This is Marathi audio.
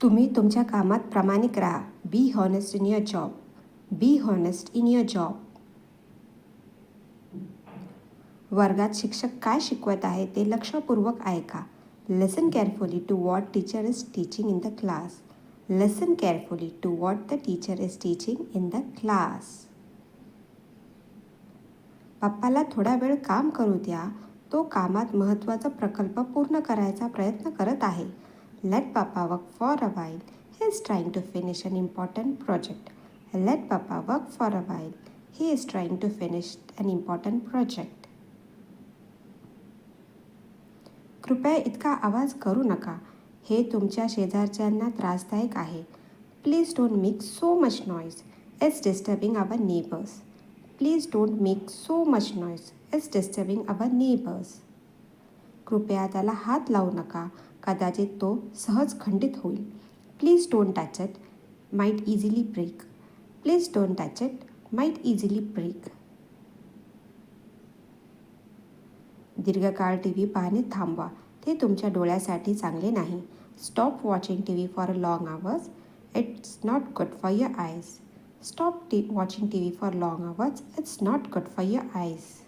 तुम्ही तुमच्या कामात प्रामाणिक राहा. Be honest in your job be honest in your job वर्गात शिक्षक काय शिकवत आहे ते लक्षपूर्वक ऐका. Lesson carefully to what teacher is teaching in the class lesson carefully to what the teacher is teaching in the class पप्पाला थोडा वेळ काम करू द्या. तो कामात महत्त्वाचा प्रकल्प पूर्ण करायचा प्रयत्न करत आहे. let papa work for a while he is trying to finish an important project let papa work for a while he is trying to finish an important project कृपया इतका आवाज करू नका हे तुमच्या शेजारच्यांना त्रासदायक आहे please don't make so much noise it's disturbing our neighbours please don't make so much noise it's disturbing our neighbours कृपया त्याला हात लावू नका कदाचित तो सहज खंडित होईल. Please don't touch it might easily break please don't touch it might easily break दीर्घकाळ टी व्ही पाहणे थांबवा. ते तुमच्या डोळ्यासाठी चांगले नाही. Stop watching T V for a long hours it's not good for your eyes stop T watching T V for long hours it's not good for your eyes